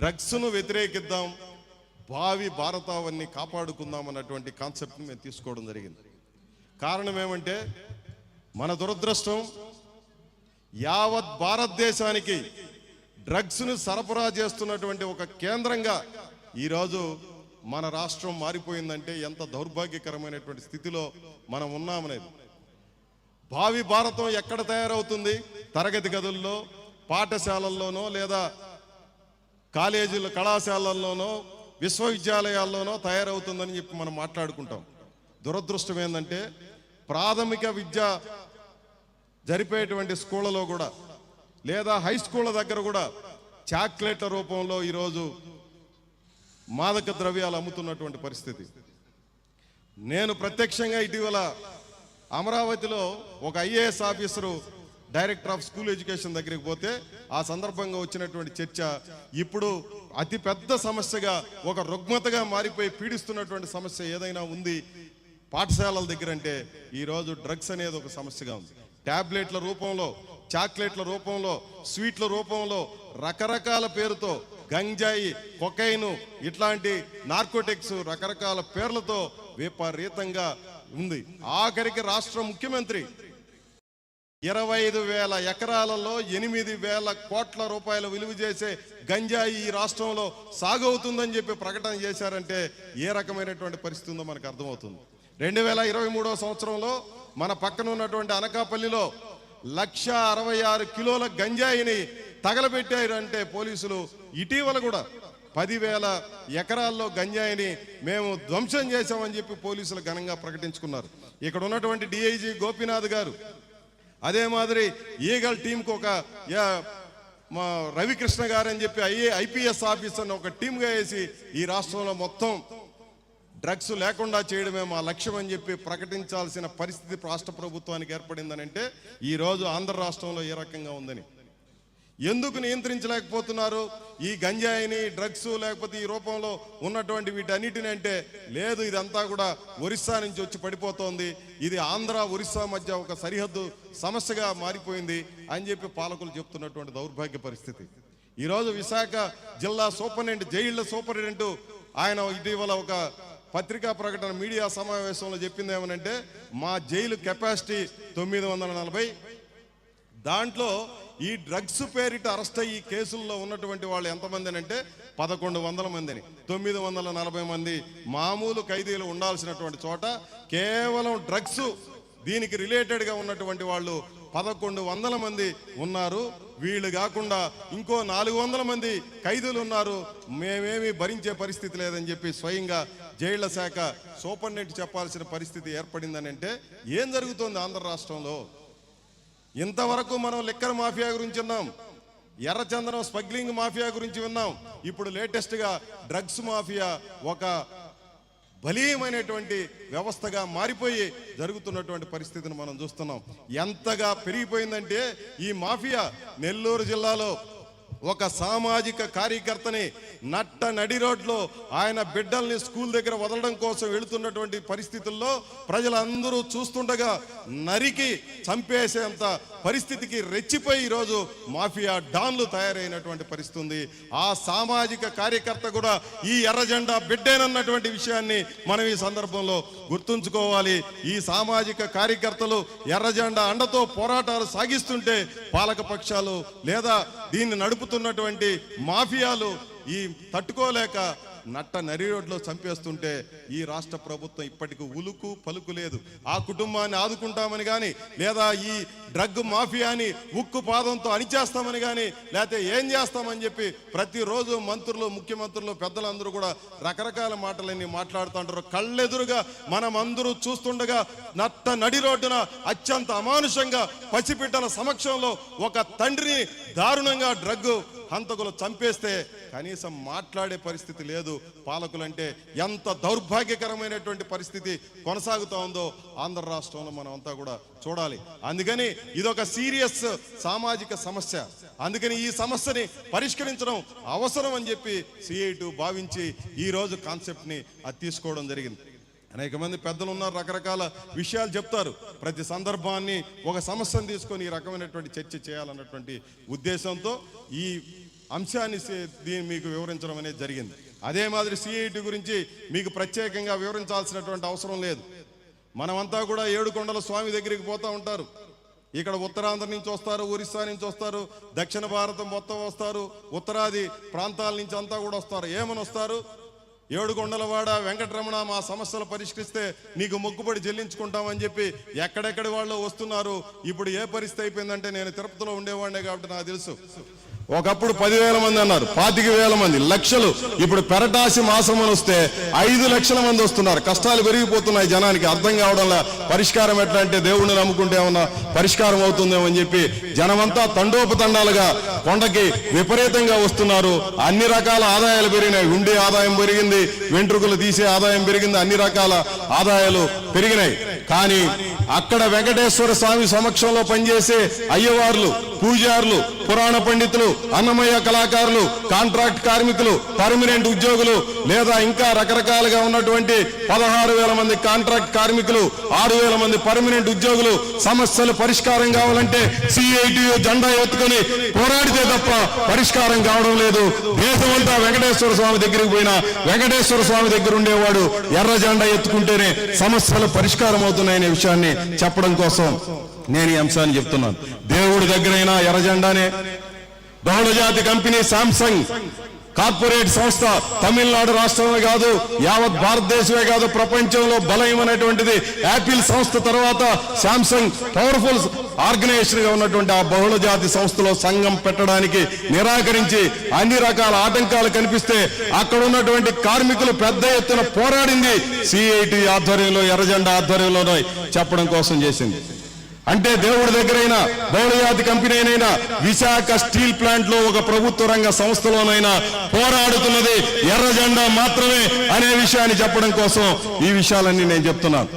డ్రగ్స్ను వ్యతిరేకిద్దాం భావి భారతావన్ని కాపాడుకుందాం అన్నటువంటి కాన్సెప్ట్ని మేము తీసుకోవడం జరిగింది. కారణం ఏమంటే మన దురదృష్టం యావత్ భారతదేశానికి డ్రగ్స్ను సరఫరా చేస్తున్నటువంటి ఒక కేంద్రంగా ఈరోజు మన రాష్ట్రం మారిపోయిందంటే ఎంత దౌర్భాగ్యకరమైనటువంటి స్థితిలో మనం ఉన్నామనేది. భావి భారతం ఎక్కడ తయారవుతుంది? తరగతి గదుల్లో పాఠశాలల్లోనో లేదా కాలేజీల కళాశాలల్లోనో విశ్వవిద్యాలయాల్లోనో తయారవుతుందని చెప్పి మనం మాట్లాడుకుంటాం. దురదృష్టం ఏంటంటే ప్రాథమిక విద్య జరిపేటువంటి స్కూళ్ళలో కూడా లేదా హై స్కూళ్ళ దగ్గర కూడా చాక్లెట్ల రూపంలో ఈరోజు మాదక ద్రవ్యాలు అమ్ముతున్నటువంటి పరిస్థితి. నేను ప్రత్యక్షంగా ఇటీవల అమరావతిలో ఒక IAS officer director of school education దగ్గరికి పోతే ఆ సందర్భంగా వచ్చినటువంటి చర్చ ఇప్పుడు అతి పెద్ద సమస్యగా ఒక రుగ్మతగా మారిపోయి పీడిస్తున్నటువంటి సమస్య ఏదైనా ఉంది పాఠశాలల దగ్గర అంటే ఈరోజు డ్రగ్స్ అనేది ఒక సమస్యగా ఉంది. టాబ్లెట్ల రూపంలో చాక్లెట్ల రూపంలో స్వీట్ల రూపంలో రకరకాల పేరుతో గంజాయి కొకైను ఇట్లాంటి నార్కోటిక్స్ రకరకాల పేర్లతో విపరీతంగా ఉంది. ఆఖరికి రాష్ట్ర ముఖ్యమంత్రి ఇరవై ఐదు వేల ఎకరాలలో ఎనిమిది వేల కోట్ల రూపాయలు విలువ చేసే గంజాయి ఈ రాష్ట్రంలో సాగవుతుందని చెప్పి ప్రకటన చేశారంటే ఏ రకమైనటువంటి పరిస్థితి ఉందో మనకు అర్థమవుతుంది. రెండు వేల ఇరవై మూడవ సంవత్సరంలో మన పక్కన ఉన్నటువంటి అనకాపల్లిలో లక్ష అరవై ఆరు కిలోల గంజాయిని తగలబెట్టారంటే పోలీసులు ఇటీవల కూడా పదివేల ఎకరాల్లో గంజాయిని మేము ధ్వంసం చేశామని చెప్పి పోలీసులు ఘనంగా ప్రకటించుకున్నారు. ఇక్కడ ఉన్నటువంటి డిఐజీ గోపీనాథ్ గారు అదే మాదిరి ఈగల్ టీంకి ఒక మా రవికృష్ణ గారని చెప్పి ఐఏ ఐపీఎస్ ఆఫీసర్ని ఒక టీంగా వేసి ఈ రాష్ట్రంలో మొత్తం డ్రగ్స్ లేకుండా చేయడమే మా లక్ష్యం అని చెప్పి ప్రకటించాల్సిన పరిస్థితి రాష్ట్ర ప్రభుత్వానికి ఏర్పడిందని అంటే ఈ రోజు ఆంధ్ర రాష్ట్రంలో ఏ రకంగా ఉందని. ఎందుకు నియంత్రించలేకపోతున్నారు? ఈ గంజాయిని డ్రగ్స్ లేకపోతే ఈ రూపంలో ఉన్నటువంటి వీటన్నిటిని అంటే లేదు ఇదంతా కూడా ఒరిస్సా నుంచి వచ్చి పడిపోతోంది. ఇది ఆంధ్ర ఒరిస్సా మధ్య ఒక సరిహద్దు సమస్యగా మారిపోయింది అని చెప్పి పాలకులు చెప్తున్నటువంటి దౌర్భాగ్య పరిస్థితి. ఈరోజు విశాఖ జిల్లా సూపరింటెండెంట్ జైళ్ళ సూపరింటెండెంట్ ఆయన ఇటీవల ఒక పత్రికా ప్రకటన మీడియా సమావేశంలో చెప్పింది ఏమనంటే మా జైలు కెపాసిటీ తొమ్మిది వందల నలభై. దాంట్లో ఈ డ్రగ్స్ పేరిట అరెస్ట్ అయ్యి ఈ కేసుల్లో ఉన్నటువంటి వాళ్ళు ఎంతమంది అంటే పదకొండు వందల మందిని తొమ్మిది వందల నలభై మంది మామూలు ఖైదీలు ఉండాల్సినటువంటి చోట కేవలం డ్రగ్స్ దీనికి రిలేటెడ్గా ఉన్నటువంటి వాళ్ళు పదకొండు వందల మంది ఉన్నారు. వీళ్ళు కాకుండా ఇంకో నాలుగు వందల మంది ఖైదీలు ఉన్నారు. మేమేమి భరించే పరిస్థితి లేదని చెప్పి స్వయంగా జైళ్ళ శాఖ సూపరింటెండెంట్ చెప్పాల్సిన పరిస్థితి ఏర్పడిందని అంటే ఏం జరుగుతోంది ఆంధ్ర రాష్ట్రంలో? ఇంతవరకు మనం లిక్కర్ మాఫియా గురించి విన్నాం. ఎర్రచందనం స్మగ్లింగ్ మాఫియా గురించి విన్నాం. ఇప్పుడు లేటెస్ట్గా డ్రగ్స్ మాఫియా ఒక బలీయమైనటువంటి వ్యవస్థగా మారిపోయి జరుగుతున్నటువంటి పరిస్థితిని మనం చూస్తున్నాం. ఎంతగా పెరిగిపోయిందంటే ఈ మాఫియా నెల్లూరు జిల్లాలో ఒక సామాజిక కార్యకర్తని నట్ట నడి రోడ్లో ఆయన బిడ్డల్ని స్కూల్ దగ్గర వదలడం కోసం వెళుతున్నటువంటి పరిస్థితుల్లో ప్రజలందరూ చూస్తుండగా నరికి చంపేసేంత పరిస్థితికి రెచ్చిపోయి ఈరోజు మాఫియా డాన్లు తయారైనటువంటి పరిస్థితి ఉంది ఆ సామాజిక కార్యకర్త కూడా ఈ ఎర్రజెండా బిడ్డేనన్నటువంటి విషయాన్ని మనం ఈ సందర్భంలో గుర్తుంచుకోవాలి. ఈ సామాజిక కార్యకర్తలు ఎర్రజెండా అండతో పోరాటాలు సాగిస్తుంటే పాలక పక్షాలు లేదా దీన్ని నడుపు నడుపుతున్నటువంటి మాఫియాలు ఈ తట్టుకోలేక నట్ట నరి రోడ్లో చంపేస్తుంటే ఈ రాష్ట్ర ప్రభుత్వం ఇప్పటికి ఉలుకు పలుకు లేదు. ఆ కుటుంబాన్ని ఆదుకుంటామని కానీ లేదా ఈ డ్రగ్ మాఫియాని ఉక్కు పాదంతో అణిచేస్తామని కానీ లేకపోతే ఏం చేస్తామని చెప్పి ప్రతిరోజు మంత్రులు ముఖ్యమంత్రులు పెద్దలందరూ కూడా రకరకాల మాటలన్నీ మాట్లాడుతుంటారు. కళ్ళెదురుగా మనమందరూ చూస్తుండగా నట్ట నడి రోడ్డున అత్యంత అమానుషంగా పసిబిడ్డల సమక్షంలో ఒక తండ్రిని దారుణంగా డ్రగ్ హంతకులు చంపేస్తే కనీసం మాట్లాడే పరిస్థితి లేదు. పాలకులంటే ఎంత దౌర్భాగ్యకరమైనటువంటి పరిస్థితి కొనసాగుతూ ఉందో ఆంధ్ర రాష్ట్రంలో మనం అంతా కూడా చూడాలి. అందుకని ఇదొక సీరియస్ సామాజిక సమస్య. అందుకని ఈ సమస్యని పరిష్కరించడం అవసరం అని చెప్పి సిఐటు భావించి ఈ రోజు కాన్సెప్ట్ని అది తీసుకోవడం జరిగింది. అనేక మంది పెద్దలు ఉన్నారు రకరకాల విషయాలు చెప్తారు. ప్రతి సందర్భాన్ని ఒక సమస్యను తీసుకొని ఈ రకమైనటువంటి చర్చ చేయాలన్నటువంటి ఉద్దేశంతో ఈ అంశాన్ని దీన్ని మీకు వివరించడం అనేది జరిగింది. అదే మాదిరి సిఐటి గురించి మీకు ప్రత్యేకంగా వివరించాల్సినటువంటి అవసరం లేదు. మనమంతా కూడా ఏడుకొండల స్వామి దగ్గరికి పోతూ ఉంటారు. ఇక్కడ ఉత్తరాంధ్ర నుంచి వస్తారు ఒరిస్సా నుంచి వస్తారు దక్షిణ భారతం మొత్తం వస్తారు ఉత్తరాది ప్రాంతాల నుంచి అంతా కూడా వస్తారు. ఏమని వస్తారు? ఏడుకొండలవాడ వెంకటరమణ మా సమస్యలు పరిష్కరిస్తే నీకు మొక్కుబడి చెల్లించుకుంటామని చెప్పి ఎక్కడెక్కడి వాళ్ళు వస్తున్నారు. ఇప్పుడు ఏ పరిస్థితి అయిపోయిందంటే నేను తిరుపతిలో ఉండేవాడినే కాబట్టి నాకు తెలుసు. ఒకప్పుడు పదివేల మంది అన్నారు. పాతిక వేల మంది లక్షలు. ఇప్పుడు పెరటాసి మాసం అని వస్తే ఐదు లక్షల మంది వస్తున్నారు. కష్టాలు పెరిగిపోతున్నాయి జనానికి. అర్థం కావడంలా పరిష్కారం ఎట్లా అంటే దేవుణ్ణి నమ్ముకుంటే ఏమన్నా పరిష్కారం అవుతుందేమో అని చెప్పి జనమంతా తండోపతండాలుగా కొండకి విపరీతంగా వస్తున్నారు. అన్ని రకాల ఆదాయాలు పెరిగినాయి. ఉండే ఆదాయం పెరిగింది. వెంట్రుకలు తీసే ఆదాయం పెరిగింది. అన్ని రకాల ఆదాయాలు పెరిగినాయి. కానీ అక్కడ వెంకటేశ్వర స్వామి సమక్షంలో పనిచేసే అయ్యవార్లు పూజారులు పురాణ పండితులు అన్నమయ్య కళాకారులు కాంట్రాక్ట్ కార్మికులు పర్మనెంట్ ఉద్యోగులు లేదా ఇంకా రకరకాలుగా ఉన్నటువంటి పదహారు వేల మంది కాంట్రాక్ట్ కార్మికులు ఆరు వేల మంది పర్మనెంట్ ఉద్యోగులు సమస్యలు పరిష్కారం కావాలంటే సిఐటియు జెండా ఎత్తుకొని పోరాడితే తప్ప పరిష్కారం కావడం లేదు. దేశమంతా వెంకటేశ్వర స్వామి దగ్గరికి పోయినా వెంకటేశ్వర స్వామి దగ్గర ఉండేవాడు ఎర్ర జెండా ఎత్తుకుంటేనే సమస్యలు పరిష్కారం అవుతుంది అవుతున్నాయనే విషయాన్ని చెప్పడం కోసం నేను ఈ అంశాన్ని చెప్తున్నాను. దేవుడి దగ్గరైనా ఎర్రజెండానే బహుళజాతి కంపెనీ సామ్సంగ్ కార్పొరేట్ సంస్థ తమిళనాడు రాష్ట్రంలో కాదు యావత్ భారతదేశమే కాదు ప్రపంచంలో బలమైనటువంటిది యాపిల్ సంస్థ తర్వాత శాంసంగ్ పవర్ఫుల్ ఆర్గనైజేషన్గా ఉన్నటువంటి ఆ బహుళజాతి సంస్థలో సంఘం పెట్టడానికి నిరాకరించి అన్ని రకాల ఆటంకాలు కనిపిస్తే అక్కడ ఉన్నటువంటి కార్మికులు పెద్ద ఎత్తున పోరాడింది. సిఐటి ఆధ్వర్యంలో ఎర్రజెండా ఆధ్వర్యంలోనే చెప్పడం కోసం చేసింది. అంటే దేవుడి దగ్గరైనా బహుళజాతి కంపెనీనైనా విశాఖ స్టీల్ ప్లాంట్లో ఒక ప్రభుత్వ రంగ సంస్థలోనైనా పోరాడుతున్నది ఎర్ర జెండా మాత్రమే అనే విషయాన్ని చెప్పడం కోసం ఈ విషయాలన్నీ నేను చెప్తున్నాను.